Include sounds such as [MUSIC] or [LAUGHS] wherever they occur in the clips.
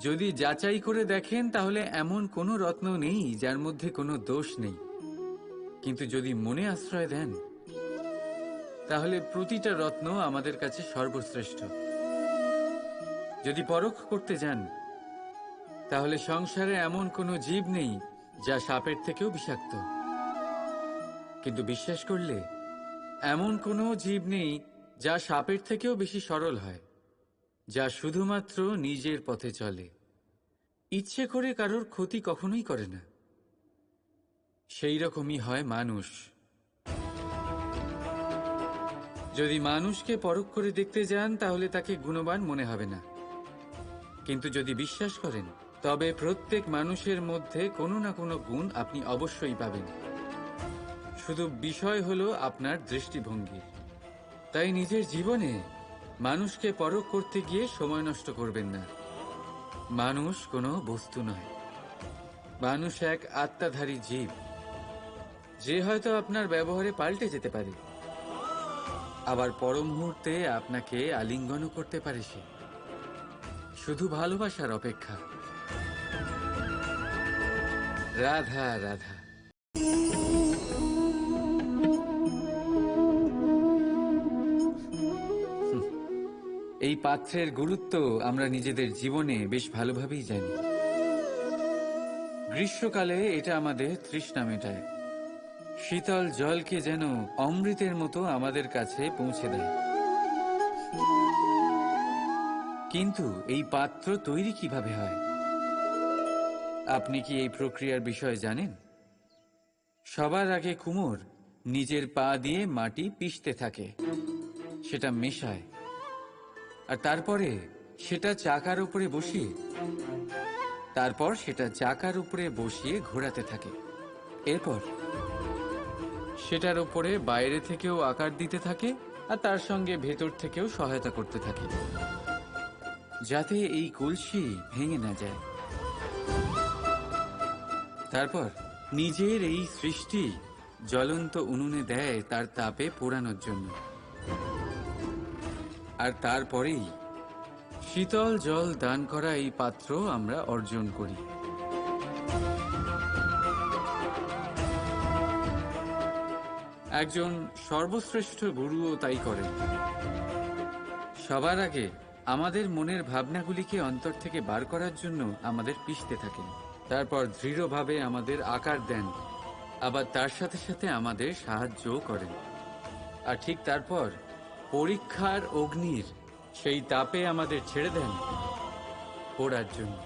যদি যাচাই করে দেখেন, তাহলে এমন কোনো রত্ন নেই যার মধ্যে কোনো দোষ নেই। কিন্তু যদি মনে আশ্রয় দেন, তাহলে প্রতিটা রত্ন আমাদের কাছে সর্বশ্রেষ্ঠ। যদি পরখ করতে যান, তাহলে সংসারে এমন কোনো জীব নেই যা সাপের থেকেও বিষাক্ত। কিন্তু বিশ্বাস করলে, এমন কোনো জীব নেই যা সাপের থেকেও বেশি সরল হয়। যা শুধুমাত্র নিজের পথে চলে। ইচ্ছে করে কারোর ক্ষতি কখনোই করে না। সেই রকমই হয় মানুষ। যদি মানুষকে পরখ করে দেখতে যান, তাহলে তাকে গুণবান মনে হবে না। কিন্তু যদি বিশ্বাস করেন, তবে প্রত্যেক মানুষের মধ্যে কোনো না কোনো গুণ আপনি অবশ্যই পাবেন। শুধু বিষয় হলো আপনার দৃষ্টিভঙ্গি। তাই নিজের জীবনে মানুষকে পরখ করতে গিয়ে সময় নষ্ট করবেন না। মানুষ কোনো বস্তু নয়। মানুষ এক আত্মাধারী জীব। যে হয়তো আপনার ব্যবহারে পাল্টে যেতে পারে। আবার পর মুহূর্তে আপনাকে আলিঙ্গনও করতে পারে সে। শুধু ভালোবাসার অপেক্ষা। রাধা রাধা। এই পাত্রের গুরুত্ব আমরা নিজেদের জীবনে বেশ ভালোভাবেই জানি। গ্রীষ্মকালে এটা আমাদের তৃষ্ণা মেটায়। শীতল জলকে যেন অমৃতের মতো আমাদের কাছে পৌঁছে দেয়। কিন্তু এই পাত্র তৈরি কীভাবে হয়? আপনি কি এই প্রক্রিয়ার বিষয়ে জানেন? সবার আগে কুমোর নিজের পা দিয়ে মাটি পিষতে থাকে। সেটা মেশায়। আর তারপরে সেটা চাকার উপরে বসিয়ে, তারপর সেটা চাকার উপরে বসিয়ে ঘোরাতে থাকে। এরপর সেটার উপরে বাইরে থেকেও আকার দিতে থাকে আর তার সঙ্গে ভেতর থেকেও সহায়তা করতে থাকে, যাতে এই কলসি ভেঙে না যায়। তারপর নিজের এই সৃষ্টি জ্বলন্ত উনুনে দেয় তার তাপে পোড়ানোর জন্য। আর তারপরেই শীতল জল দান করা এই পাত্র আমরা অর্জন করি। একজন সর্বশ্রেষ্ঠ গুরুও তাই করেন। সবার আগে আমাদের মনের ভাবনাগুলিকে অন্তর থেকে বার করার জন্য আমাদের পিষতে থাকেন। তারপর দৃঢ়ভাবে আমাদের আকার দেন। আবার তার সাথে সাথে আমাদের সাহায্যও করেন। আর ঠিক তারপর পরীক্ষার অগ্নির সেই তাপে আমাদের ছেড়ে দেন পড়ার জন্য।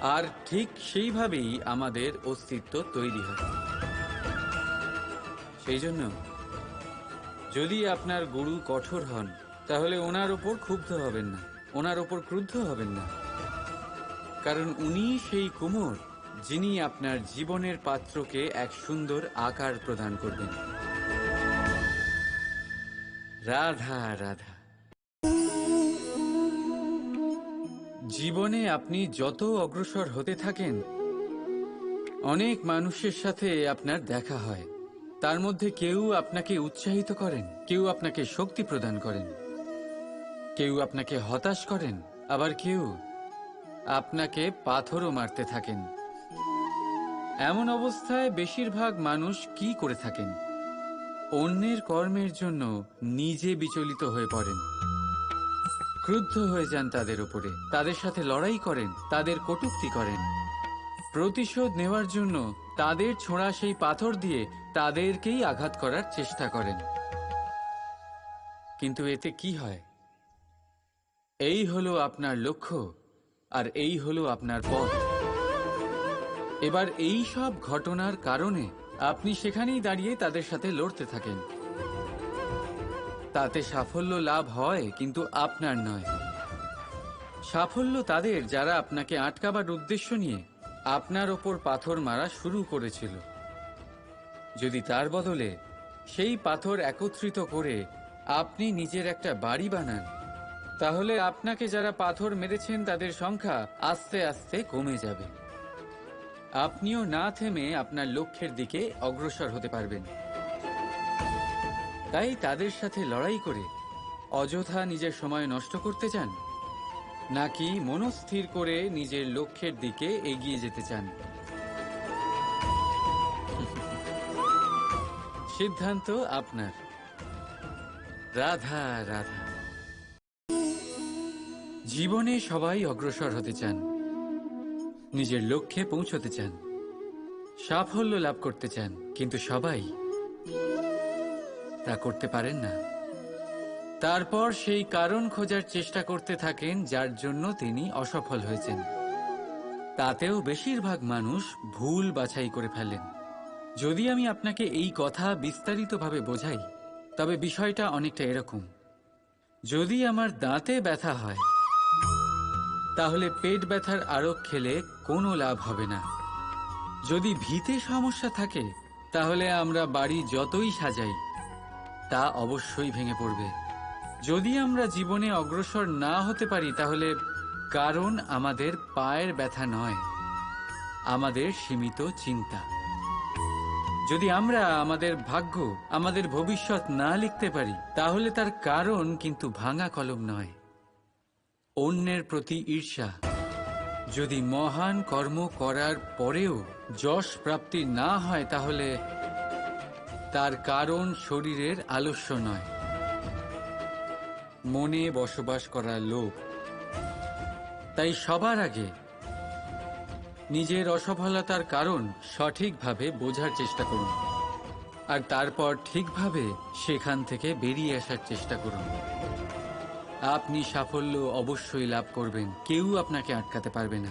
আর ঠিক সেইভাবেই আমাদের অস্তিত্ব তৈরি হয়। সেই জন্য যদি আপনার গুরু কঠোর হন, তাহলে ওনার ওপর ক্ষুব্ধ হবেন না, ওনার ওপর ক্রুদ্ধ হবেন না। কারণ উনি সেই কুমোর যিনি আপনার জীবনের পাত্রকে এক সুন্দর আকার প্রদান করবেন। রাধা রাধা। জীবনে আপনি যত অগ্রসর হতে থাকেন, অনেক মানুষের সাথে আপনার দেখা হয়। তার মধ্যে কেউ আপনাকে উৎসাহিত করেন, কেউ আপনাকে শক্তি প্রদান করেন, কেউ আপনাকে হতাশ করেন, আবার কেউ আপনাকে পাথরও মারতে থাকেন। এমন অবস্থায় বেশিরভাগ মানুষ কি করে থাকেন? অন্যের কর্মের জন্য নিজে বিচলিত হয়ে পড়েন। ক্রুদ্ধ হয়ে যান তাদের উপরে। তাদের সাথে লড়াই করেন, তাদের কটূক্তি করেন। প্রতিশোধ নেওয়ার জন্য তাদের ছোঁড়া সেই পাথর দিয়ে তাদেরকেই আঘাত করার চেষ্টা করেন। কিন্তু এতে কি হয়? এই হলো আপনার লক্ষ্য, আর এই হলো আপনার পথ। এবার এই সব ঘটনার কারণে আপনি সেখানেই দাঁড়িয়ে তাদের সাথে লড়তে থাকেন। তাতে সাফল্য লাভ হয়, কিন্তু আপনার নয়। সাফল্য তাদের যারা আপনাকে আটকাবার উদ্দেশ্য নিয়ে আপনার ওপর পাথর মারা শুরু করেছিল। যদি তার বদলে সেই পাথর একত্রিত করে আপনি নিজের একটা বাড়ি বানান, তাহলে আপনাকে যারা পাথর মেরেছেন তাদের সংখ্যা আস্তে আস্তে কমে যাবে। আপনিও না থেমে আপনার লক্ষ্যের দিকে অগ্রসর হতে পারবেন। তাই তাদের সাথে লড়াই করে অযথা নিজের সময় নষ্ট করতে চান, নাকি মনস্থির করে নিজের লক্ষ্যের দিকে এগিয়ে যেতে চান? [LAUGHS] সিদ্ধান্ত আপনার। রাধা রাধা। জীবনে সবাই অগ্রসর হতে চান। নিজের লক্ষ্যে পৌঁছতে চান। সাফল্য লাভ করতে চান, কিন্তু সবাই তা করতে পারেন না। তারপর সেই কারণ খোঁজার চেষ্টা করতে থাকেন, যার জন্য তিনি অসফল হয়েছেন। তাতেও বেশিরভাগ মানুষ ভুল বাছাই করে ফেলেন যদি আমি আপনাকে এই কথা বিস্তারিতভাবে বোঝাই, তবে বিষয়টা অনেকটা এরকম। যদি আমার দাঁতে ব্যথা হয় তাহলে পেট ব্যথার আরোগ খেলে কোনো লাভ হবে না। যদি ভিতে সমস্যা থাকে, তাহলে আমরা বাড়ি যতই সাজাই, তা অবশ্যই ভেঙে পড়বে। যদি আমরা জীবনে অগ্রসর না হতে পারি, তাহলে কারণ আমাদের পায়ের ব্যথা নয়, আমাদের সীমিত চিন্তা। যদি আমরা আমাদের ভাগ্য, আমাদের ভবিষ্যৎ না লিখতে পারি, তাহলে তার কারণ কিন্তু ভাঙা কলম নয়। অন্যের প্রতি ঈর্ষা। যদি মহান কর্ম করার পরেও যশ প্রাপ্তি না হয় তাহলে তার কারণ শরীরের আলস্য নয়। মনে বসবাস করা লোভ তাই সবার আগে নিজের অসফলতার কারণ সঠিকভাবে বোঝার চেষ্টা করুন। আর তারপর ঠিকভাবে সেখান থেকে বেরিয়ে আসার চেষ্টা করুন। আপনি সাফল্য অবশ্যই লাভ করবেন। কেউ আপনাকে আটকাতে পারবে না।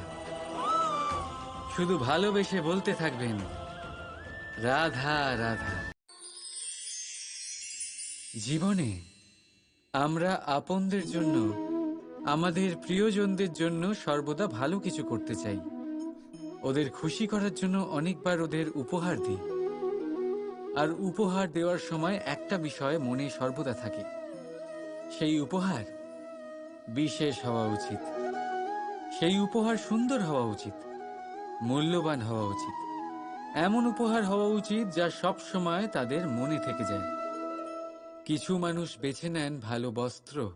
শুধু ভালোবেসে বলতে থাকবেন, রাধা রাধা। জীবনে আমরা আপনদের জন্য, আমাদের প্রিয়জনদের জন্য সর্বদা ভালো কিছু করতে চাই। ওদের খুশি করার জন্য অনেকবার ওদের উপহার দিই। আর উপহার দেওয়ার সময় একটা বিষয় মনে সর্বদা থাকে। সেই উপহার বিশেষ হওয়া উচিত। সেই উপহার সুন্দর হওয়া উচিত, মূল্যবান হওয়া উচিত। এমন উপহার হওয়া উচিত যা সব সময় তাদের মনে থেকে যায়। কিছু মানুষ বেছে নেন ভালো বস্ত্র,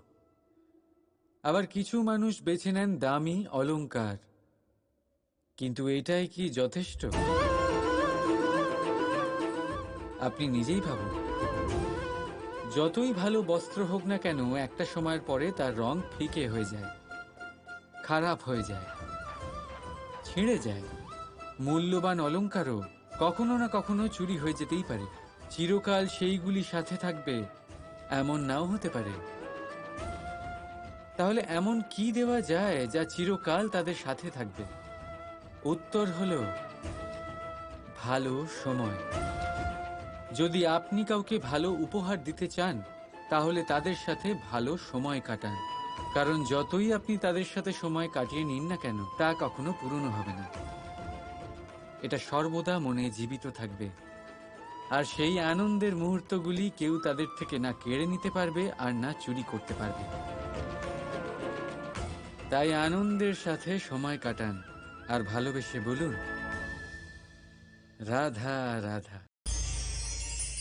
আবার কিছু মানুষ বেছে নেন দামি অলংকার। কিন্তু এটাই কি যথেষ্ট? আপনি নিজেই ভাবুন। যতই ভালো বস্ত্র হোক না কেন, একটা সময়ের পরে তার রং ফিকে হয়ে যায়, খারাপ হয়ে যায়, ছিঁড়ে যায়। মূল্যবান অলঙ্কারও কখনো না কখনো চুরি হয়ে যেতেই পারে। চিরকাল সেইগুলি সাথে থাকবে, এমন নাও হতে পারে। তাহলে এমন কি দেওয়া যায় যা চিরকাল তাদের সাথে থাকবে? উত্তর হলো, ভালো সময়। যদি আপনি কাউকে ভালো উপহার দিতে চান, তাহলে তাদের সাথে ভালো সময় কাটান। কারণ যতই আপনি তাদের সাথে সময় কাটিয়ে নিন না কেন, তা কখনো পুরনো হবে না। এটা সর্বদা মনে জীবিত থাকবে। আর সেই আনন্দের মুহূর্তগুলি কেউ তাদের থেকে না কেড়ে নিতে পারবে আর না চুরি করতে পারবে। তাই আনন্দের সাথে সময় কাটান। আর ভালোবেসে বলুন, রাধা রাধা।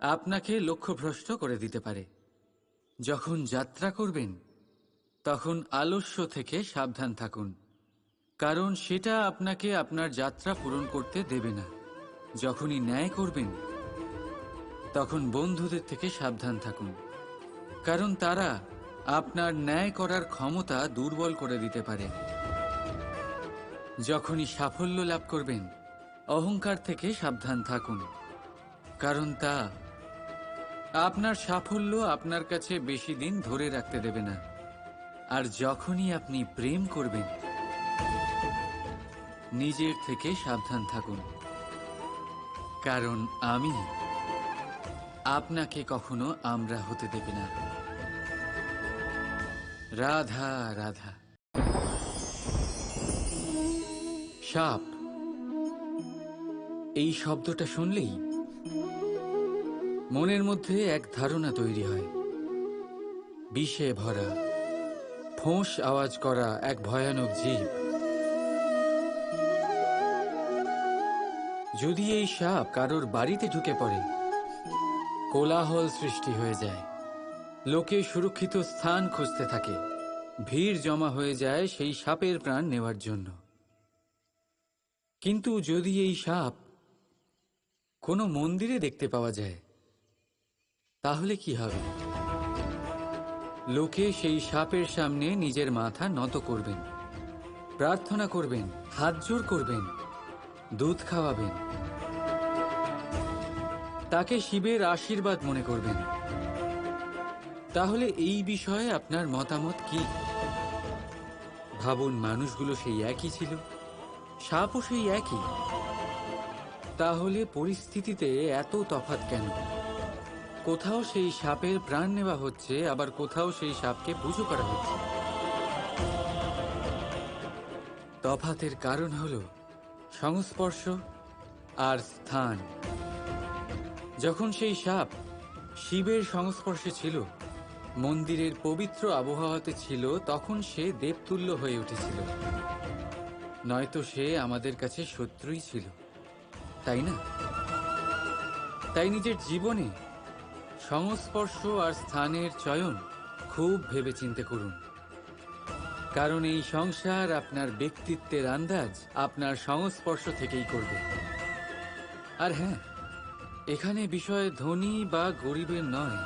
আপনাকে লক্ষ্যভ্রষ্ট করে দিতে পারে। যখন যাত্রা করবেন, তখন আলস্য থেকে সাবধান থাকুন, কারণ সেটা আপনাকে আপনার যাত্রা পূরণ করতে দেবে না। যখনই ন্যায় করবেন, তখন বন্ধুদের থেকে সাবধান থাকুন, কারণ তারা আপনার ন্যায় করার ক্ষমতা দুর্বল করে দিতে পারে। যখনই সাফল্য লাভ করবেন, অহংকার থেকে সাবধান থাকুন, কারণ তা আপনার সাফল্য আপনার কাছে বেশি দিন ধরে রাখতে দেবে না। আর যখনই আপনি প্রেম করবেন, নিজের থেকে সাবধান থাকুন। কারণ আমি আপনাকে কখনো আমরা হতে দেবে না। রাধা রাধা। সাপ, এই শব্দটা শুনলেই মনের মধ্যে এক ধারণা তৈরি হয়। বিষে ভরা, ফোঁস আওয়াজ করা এক ভয়ানক জীব। যদি এই সাপ কারোর বাড়িতে ঢুকে পড়ে, কোলাহল সৃষ্টি হয়ে যায়। লোকে সুরক্ষিত স্থান খুঁজতে থাকে। ভিড় জমা হয়ে যায় সেই সাপের প্রাণ নেওয়ার জন্য। কিন্তু যদি এই সাপ কোনো মন্দিরে দেখতে পাওয়া যায় তাহলে কি হবে? লোকে সেই সাপের সামনে নিজের মাথা নত করবেন, প্রার্থনা করবেন, হাত জোর করবেন, দুধ খাওয়াবেন। তাকে শিবের আশীর্বাদ মনে করবেন। তাহলে এই বিষয়ে আপনার মতামত কি? ভাবুন, মানুষগুলো সেই একই ছিল, সাপও সেই একই। তাহলে পরিস্থিতিতে এত তফাৎ কেন? কোথাও সেই সাপের প্রাণ নেওয়া হচ্ছে, আবার কোথাও সেই সাপকে পুজো করা হচ্ছে। তফাতের কারণ হল সংস্পর্শ আর স্থান। যখন সেই সাপ শিবের সংস্পর্শে ছিল, মন্দিরের পবিত্র আবহাওয়াতে ছিল, তখন সে দেবতুল্য হয়ে উঠেছিল। নয়তো সে আমাদের কাছে শত্রুই ছিল, তাই না? তাই নিজের জীবনে সংস্পর্শ আর স্থানের চয়ন খুব ভেবেচিন্তে করুন। কারণ এই সংসার আপনার ব্যক্তিত্বের আন্দাজ আপনার সংস্পর্শ থেকেই করবে। আর হ্যাঁ এখানে বিষয় ধনী বা গরিবের নয়।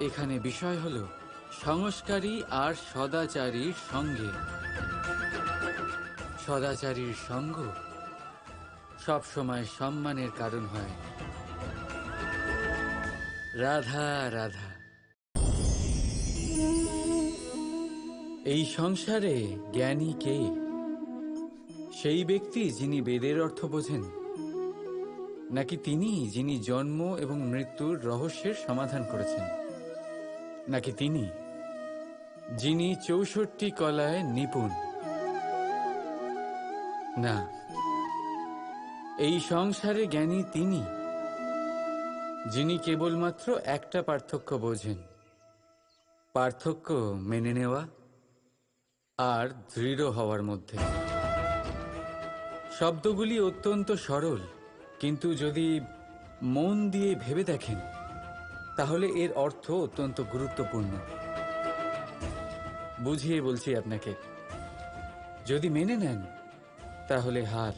এখানে বিষয় হল সংস্কারী আর সদাচারীর সঙ্গে। সদাচারীর সঙ্গ সবসময় সম্মানের কারণ হয়। রাধা রাধা। এই সংসারে জ্ঞানী কে? সেই ব্যক্তি যিনি বেদের অর্থ বোঝেন, নাকি তিনি যিনি জন্ম এবং মৃত্যুর রহস্যের সমাধান করেছেন? নাকি তিনি যিনি চৌষট্টি কলায় নিপুণ? না, এই সংসারে জ্ঞানী তিনি যিনি কেবলমাত্র একটা পার্থক্য বোঝেন। পার্থক্য মেনে নেওয়া আর দৃঢ় হওয়ার মধ্যে। শব্দগুলি অত্যন্ত সরল, কিন্তু যদি মন দিয়ে ভেবে দেখেন, তাহলে এর অর্থ অত্যন্ত গুরুত্বপূর্ণ। বুঝিয়ে বলছি আপনাকে, যদি মেনে নেন, তাহলে হার।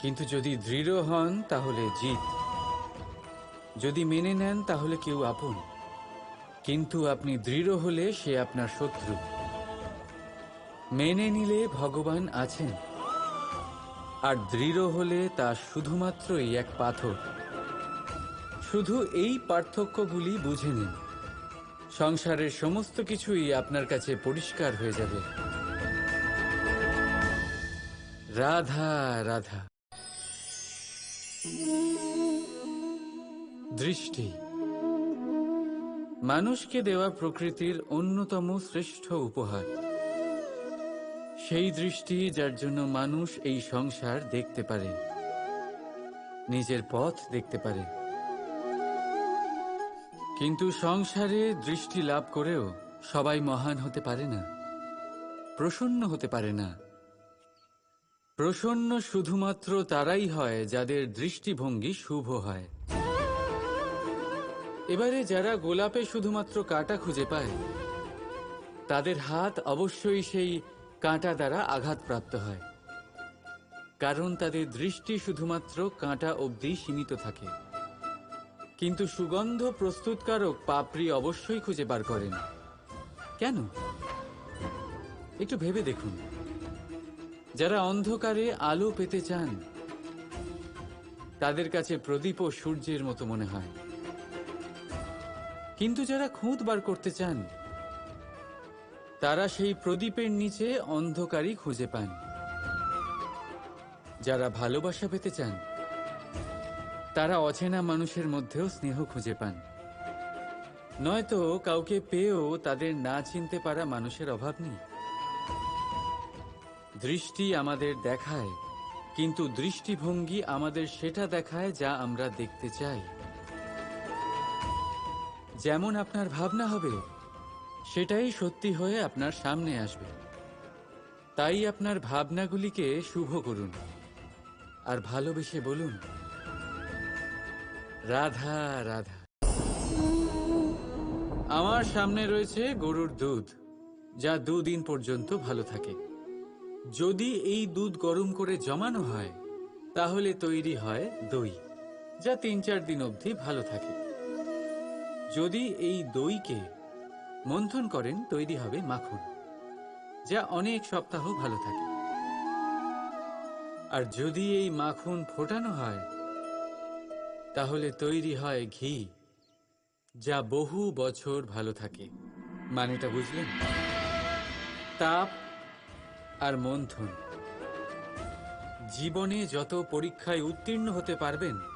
কিন্তু যদি দৃঢ় হন, তাহলে জিত। যদি মেনে নেন, তাহলে কেউ আপন। কিন্তু আপনি দৃঢ় হলে সে আপনার শত্রু। মেনে নিলে ভগবান আছেন। আর দৃঢ় হলে তা শুধুমাত্রই এক পাথর। শুধু এই পার্থক্যগুলি বুঝে নিন। সংসারের সমস্ত কিছুই আপনার কাছে পরিষ্কার হয়ে যাবে। রাধা রাধা। দৃষ্টি। মানুষকে দেওয়া প্রকৃতির অন্যতম শ্রেষ্ঠ উপহার। সেই দৃষ্টি যার জন্য মানুষ এই সংসার দেখতে পারে, নিজের পথ দেখতে পারে। কিন্তু সংসারে দৃষ্টি লাভ করেও সবাই মহান হতে পারে না, প্রসন্ন হতে পারে না। প্রসন্ন শুধুমাত্র তারাই হয় যাদের দৃষ্টিভঙ্গি শুভ হয়। এবারে যারা গোলাপে শুধুমাত্র কাঁটা খুঁজে পায়, তাদের হাত অবশ্যই সেই কাঁটা দ্বারা আঘাতপ্রাপ্ত হয়, কারণ তাদের দৃষ্টি শুধুমাত্র কাঁটা অবধি সীমিত থাকে। কিন্তু সুগন্ধ প্রস্তুতকারক পাপড়ি অবশ্যই খুঁজে বার করেন। কেন? একটু ভেবে দেখুন। যারা অন্ধকারে আলো পেতে চান, তাদের কাছে প্রদীপ ও সূর্যের মতো মনে হয়। কিন্তু যারা খুঁত বার করতে চান, তারা সেই প্রদীপের নিচে অন্ধকারই খুঁজে পান। যারা ভালোবাসা পেতে চান, তারা অচেনা মানুষের মধ্যেও স্নেহ খুঁজে পান। নয়তো কাউকে পেয়েও তাদের না চিনতে পারা মানুষের অভাব নেই। দৃষ্টি আমাদের দেখায়, কিন্তু দৃষ্টিভঙ্গি আমাদের সেটা দেখায় যা আমরা দেখতে চাই। যেমন আপনার ভাবনা হবে, সেটাই সত্যি হয়ে আপনার সামনে আসবে। তাই আপনার ভাবনাগুলিকে শুভ করুন। আর ভালোবেসে বলুন, রাধা রাধা। আমার সামনে রয়েছে গরুর দুধ, যা দুদিন পর্যন্ত ভালো থাকে। যদি এই দুধ গরম করে জমানো হয়, তাহলে তৈরি হয় দই, যা তিন চার দিন অবধি ভালো থাকে। যদি এই দইকে মন্থন করেন, তৈরি হবে মাখন, যা অনেক সপ্তাহ ভালো থাকে। আর যদি এই মাখন ফোটানো হয়, তাহলে তৈরি হয় ঘি, যা বহু বছর ভালো থাকে। মানেটা বুঝলেন? তাপ আর মন্থন। জীবনে যত পরীক্ষায় উত্তীর্ণ হতে পারবেন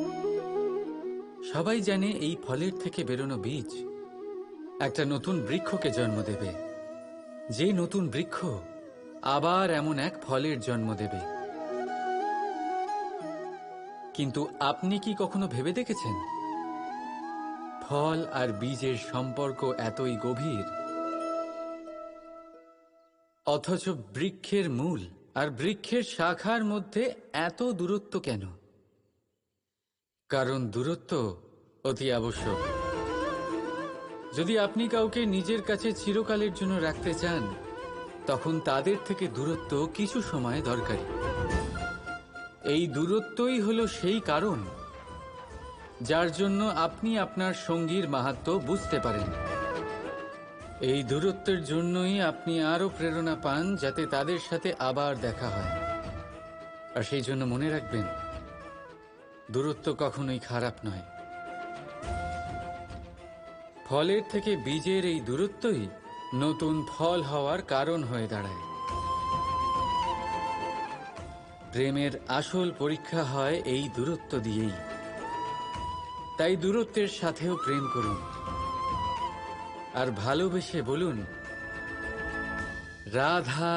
সবাই জানে এই ফলের থেকে বেরোনো বীজ। একটা নতুন বৃক্ষকে জন্ম দেবে। যে নতুন বৃক্ষ আবার এমন এক ফলের জন্ম দেবে। কিন্তু আপনি কি কখনো ভেবে দেখেছেন? ফল আর বীজের সম্পর্ক এতই গভীর। অথচ বৃক্ষের মূল আর বৃক্ষের শাখার মধ্যে এত দূরত্ব কেন? কারণ দূরত্ব অতি আবশ্যক। যদি আপনি কাউকে নিজের কাছে চিরকালের জন্য রাখতে চান, তখন তাদের থেকে দূরত্ব কিছু সময় দরকারি। এই দূরত্বই হলো সেই কারণ যার জন্য আপনি আপনার সঙ্গীর মাহাত্ম বুঝতে পারেন। এই দূরত্বের জন্যই আপনি আরও প্রেরণা পান যাতে তাদের সাথে আবার দেখা হয়। আর সেই জন্য মনে রাখবেন দূরত্ব কখনোই খারাপ নয়। ফলের থেকে বীজের এই দূরত্বই নতুন ফল হওয়ার কারণ হয়ে দাঁড়ায়। প্রেমের আসল পরীক্ষা হয় এই দূরত্ব দিয়েই। তাই দূরত্বের সাথেও প্রেম করুন। আর ভালোবেসে বলুন, রাধা